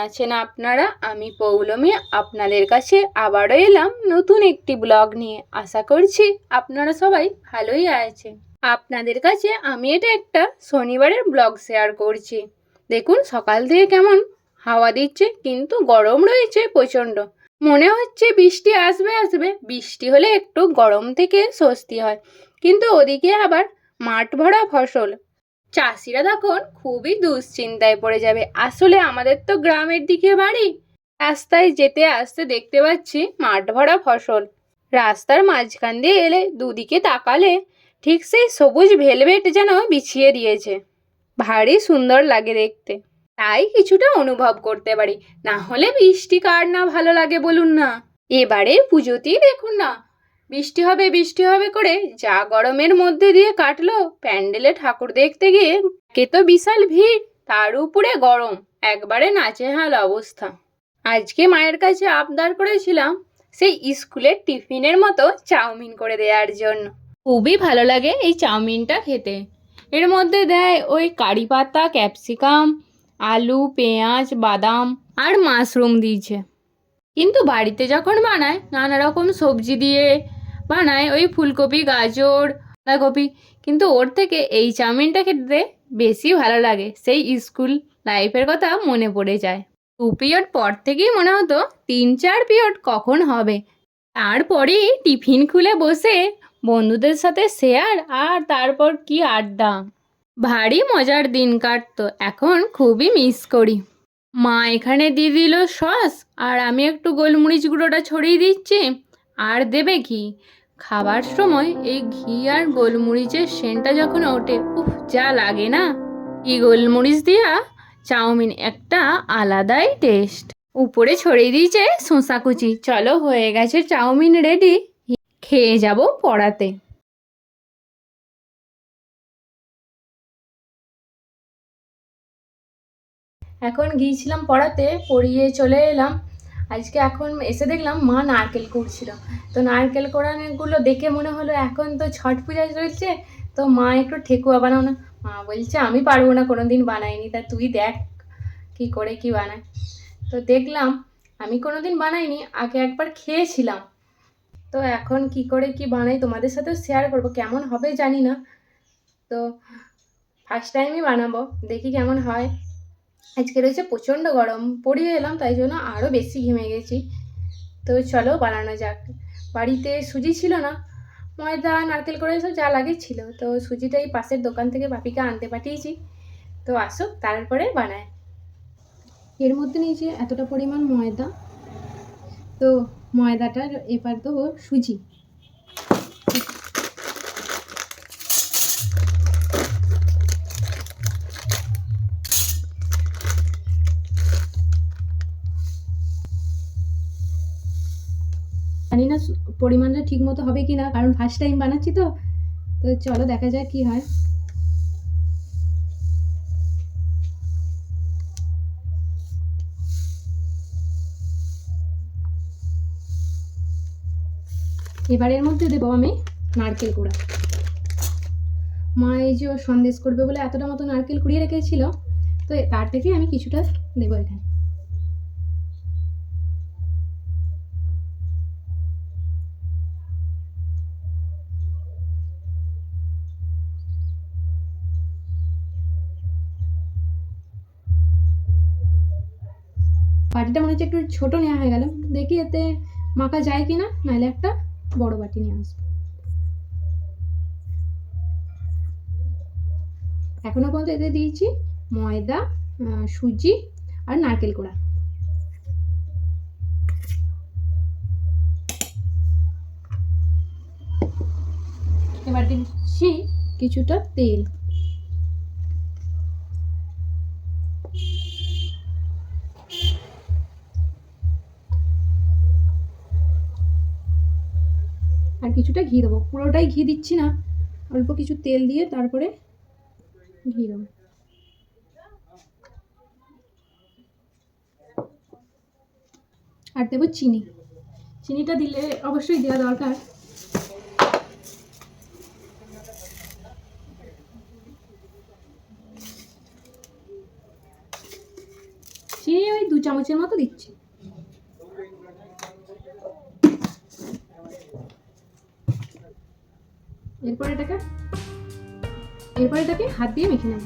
আছেন আপনারা? আমি পৌলমী, আপনাদের কাছে আবারও এলাম নতুন একটি ব্লগ নিয়ে। আশা করছি আপনারা সবাই ভালোই আছেন। আপনাদের কাছে আমি এটা একটা শনিবারের ব্লগ শেয়ার করছি। দেখুন, সকাল থেকে কেমন হাওয়া দিচ্ছে, কিন্তু গরম রয়েছে প্রচণ্ড। মনে হচ্ছে বৃষ্টি আসবে আসবে, বৃষ্টি হলে একটু গরম থেকে স্বস্তি হয়। কিন্তু ওদিকে আবার মাঠ ভরা ফসল। চাষিরা তখন খুবই দুশ্চিন্তায় পড়ে যাবে। আসলে আমাদের তো গ্রামের দিকে বাড়ি। রাস্তায় যেতে আসতে দেখতে পাচ্ছি মাঠ ভরা ফসল। রাস্তার মাঝখান দিয়ে এলে দুদিকে তাকালে ঠিক সেই সবুজ ভেলভেট যেন বিছিয়ে দিয়েছে। ভারী সুন্দর লাগে দেখতে। তাই কিছুটা অনুভব করতে পারি। না হলে বৃষ্টি কার না ভালো লাগে বলুন না। এবারে পুজোতেই দেখুন না বৃষ্টি হবে বৃষ্টি হবে করে যা গরমের মধ্যে দিয়ে কাটলো প্যান্ডেলে ঠাকুর দেখতে গিয়ে কে তো বিশাল ভিড়, তার উপরে গরম, একবারে নাচেহাল অবস্থা। আজকে মায়ের কাছে আবদার করেছিলাম সেই স্কুলের টিফিনের মতো চাউমিন করে দেওয়ার জন্য। খুবই ভালো লাগে এই চাউমিনটা খেতে। এর মধ্যে দেয় ওই কারি পাতা, ক্যাপসিকাম, আলু, পেঁয়াজ, বাদাম আর মাশরুম দিয়েছে। কিন্তু বাড়িতে যখন বানায়, নানা রকম সবজি দিয়ে বানায় ওই ফুলকপি, গাজর বাঁধাকপি কিন্তু ওর থেকে এই চাউমিনটা খেতে বেশি ভালো লাগে। সেই স্কুল লাইফের কথা মনে পড়ে যায়। দু পিরিয়ড পর থেকেই মনে হতো তিন চার পিরিয়ড কখন হবে? তারপরেই টিফিন খুলে বসে বন্ধুদের সাথে শেয়ার আর তারপর কি আড্ডা। ভারী মজার দিন কাটতো, এখন খুবই মিস করি। মা এখানে দিয়ে দিল সস, আর আমি একটু গোলমরিচ গুঁড়োটা ছড়িয়ে দিচ্ছি, আর দেবে ঘি। খাবার সময় এই ঘি আর গোলমরিচের সেন্টটা যখন ওঠে, উফ, যা লাগে না। এই গোলমরিচ দিয়া চাউমিন একটা আলাদাই টেস্ট উপরে ছড়িয়ে দিয়েছে শসা কুচি। চলো হয়ে গেছে চাউমিন রেডি খেয়ে যাব পড়াতে। এখন গিয়েছিলাম পড়াতে, পড়িয়ে চলে এলাম। আজকে এখন এসে দেখলাম মা নারকেল কুড়ছিল। তো নারকেল কোড়ানোগুলো দেখে মনে হলো এখন তো ছট পূজা চলছে, তো মা একটু ঠেকুয়া বানাও না। মা বলছে, আমি পারব না কোনো দিন বানাইনি। তা তুই দেখ কি করে কি বানায়। তো দেখলাম আমি কোনো দিন বানাইনি, আগে একবার খেয়েছিলাম। তো এখন কি করে কি বানাই তোমাদের সাথেও শেয়ার করব, কেমন হবে জানি না। তো ফার্স্ট টাইমই বানাবো, দেখি কেমন হয়। আজকে রয়েছে প্রচণ্ড গরম, পড়িয়ে এলাম, তাই জন্য আরও বেশি ঘেমে গেছি। তো চলো বানানো যাক। বাড়িতে সুজি ছিল না, ময়দা, নারকেল করে সব যা লাগে ছিল। তো সুজিটা এই পাশের দোকান থেকে বাপিকে আনতে পাঠিয়েছি। তো আসুক, তারপরে বানায়। এর মধ্যে নিয়েছি এতটা পরিমাণ ময়দা। তো ময়দাটার এবার তো সুজি। পরিমাণটা ঠিক মতো হবে কি না কারণ ফার্স্ট টাইম বানাচ্ছি তো। তো চলো দেখা যাক কি হয়। এবারের মধ্যে দেবো আমি নারকেল কুড়া। মা এই যে সন্দেশ করবে বলে এতটা মতো নারকেল কুড়িয়ে রেখেছিল, তো তার থেকে আমি কিছুটা দেবো এখানে। বাটিটা মনে হচ্ছে একটু ছোট নেওয়া হয়ে গেল। দেখি এতে মাখা যায় কি না নাহলে একটা বড় বাটি নিয়ে আসব। এখনও পর্যন্ত এতে দিয়েছি ময়দা সুজি আর নারকেল কোড়া। এবার দিচ্ছি কিছুটা তেল। আর কিছুটা ঘি দেবো। পুরোটাই ঘি দিচ্ছি না। অল্প কিছু তেল দিয়ে তারপরে ঘি দেবো। আর দেবো চিনি। চিনিটা দিলে অবশ্যই দেওয়া দরকার। চিনি ওই দু চামচের মতো দিচ্ছি। এরপর এটাকে এরপর এটাকে হাত দিয়ে মেখে নেব।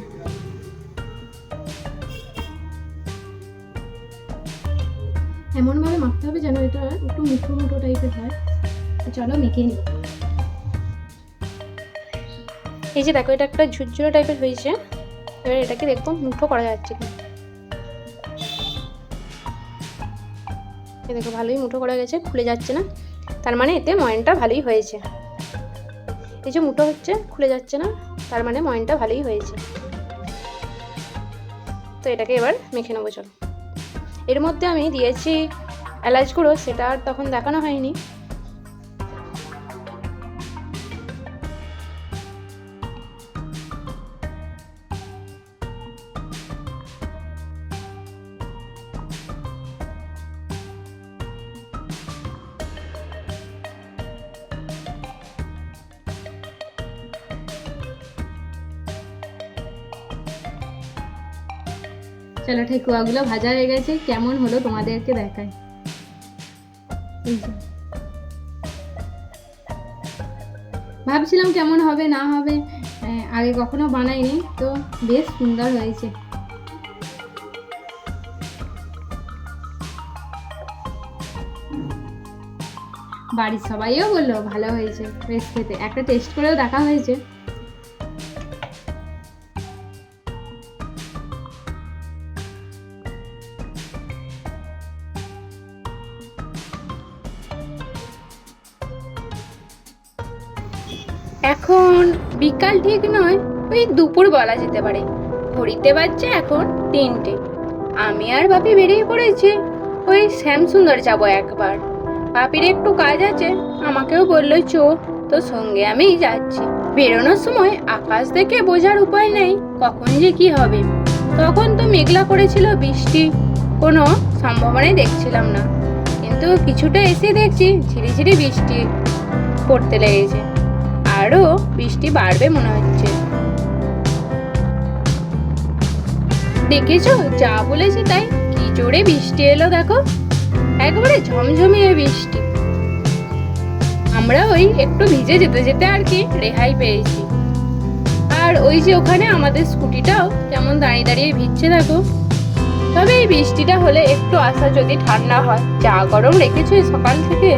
এমনভাবে মাখতে হবে যেন এটা একটু মুঠো মুঠো টাইপের হয়। চলো মেখে নিই। এই যে দেখো, এটা একটা ঝুরঝুরে টাইপের হয়েছে। এবার এটাকে দেখব মুঠো করা যাচ্ছে দেখো, ভালোই মুঠো করা গেছে, খুলে যাচ্ছে না। তার মানে এতে ময়নটা ভালোই হয়েছে। এই যে মুঠো হচ্ছে, খুলে যাচ্ছে না, তার মানে ময়নটা ভালোই হয়েছে। তো এটাকে এবার মেখে নেব, চলো। এর মধ্যে আমি দিয়েছি এলাচ গুঁড়ো, সেটা আর তখন দেখানো হয়নি। চলো ঠেকুয়াগুলো ভাজা হয়ে গেছে, কেমন হলো তোমাদেরকে দেখায় ভাবছিলাম কেমন হবে, না হবে আগে কখনো বানাইনি, তো বেশ সুন্দর হয়েছে। বাড়ির সবাইও বলল ভালো হয়েছে, বেশ খেতে। একটা টেস্ট করেও দেখা হয়েছে। এখন বিকাল ঠিক নয়, ওই দুপুর বলা যেতে পারে। ঘড়িতে বাজছে এখন তিনটে। আমি আর বাপি বেরিয়ে পড়েছি। ওই শ্যামসুন্দর যাব একবার। বাপির একটু কাজ আছে, আমাকেও বলল, চো তো সঙ্গে আমি যাচ্ছি। বেরোনোর সময় আকাশ দেখে বোঝার উপায় নেই, কখন যে কি হবে। তখন তো মেঘলা করেছিল বৃষ্টি, কোনো সম্ভাবনাই দেখছিলাম না। কিন্তু কিছুটা এসে দেখছি ঝিরিঝিরি বৃষ্টি পড়তে লেগেছে। আরও বৃষ্টি বাড়বে মনে হচ্ছে। দেখেছ? যা বলেছি তাই? কি জোরে বৃষ্টি এলো দেখো। একবারে ঝমঝমিয়ে বৃষ্টি। আমরা ওই একটু ভিজে যেতে যেতে আর কি রেহাই পেয়েছি। আর ওই যে ওখানে আমাদের স্কুটিটাও কেমন দাঁড়িয়ে দাঁড়িয়ে ভিজছে দেখো। তবে এই বৃষ্টিটা হলে একটু আসা যদি ঠান্ডা হয়। যা গরম রেখেছো সকাল থেকে।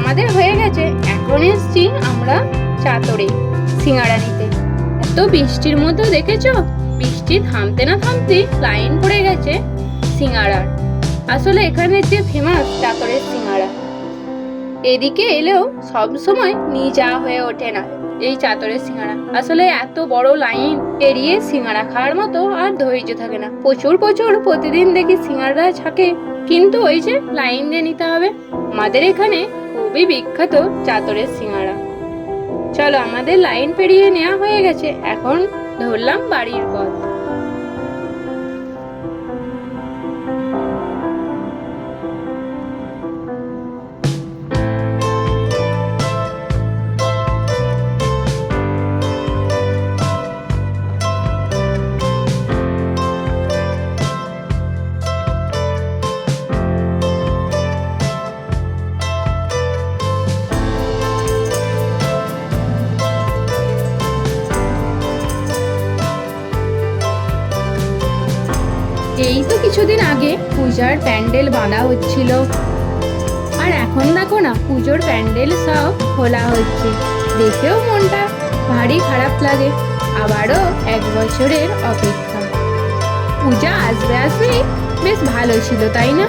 আমাদের হয়ে গেছে এখন এসছি আমরা চাতরে সিঙ্গাড়া নিতে। এত বৃষ্টির মধ্যে দেখেছ? বৃষ্টি থামতে না থামতে লাইন পড়ে গেছে সিঙ্গাড়ার আসলে এখানে যে ফেমাস চাতরের সিঙ্গাড়া এদিকে এলেও সব সময় নিয়ে যাওয়া হয়ে ওঠে না এই চাতরের সিঙ্গাড়া আসলে এত বড় লাইন এড়িয়ে সিঙ্গাড়া খাওয়ার মতো আর ধৈর্য থাকে না। প্রচুর প্রচুর প্রতিদিন দেখি সিঙ্গাড়া থাকে কিন্তু ওই যে লাইন দিয়ে নিতে হবে। আমাদের এখানে খুবই বিখ্যাত চাতরের সিঙ্গারা। চলো আমাদের লাইন পেরিয়ে নেওয়া হয়ে গেছে। এখন ধরলাম বাড়ির পথ। কিছুদিন আগে পূজার প্যান্ডেল বাঁধা হচ্ছিল। আর এখন দেখো না, পুজোর প্যান্ডেল সব খোলা হচ্ছে। দেখেও মনটা ভারী খারাপ লাগে, আবারও এক বছরের অপেক্ষা। পূজা আসবে আসবে বেশ ভালো ছিল, তাই না?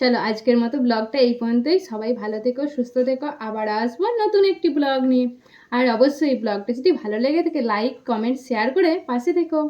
চলো আজকের মতো ব্লগটা এই পর্যন্তই। সবাই ভালো থেকো, সুস্থ থেকো। আবার আসব নতুন একটি ব্লগ নিয়ে। আর অবশ্যই ব্লগটা যদি ভালো লেগে থাকে লাইক কমেন্ট শেয়ার করে পাশে থেকো।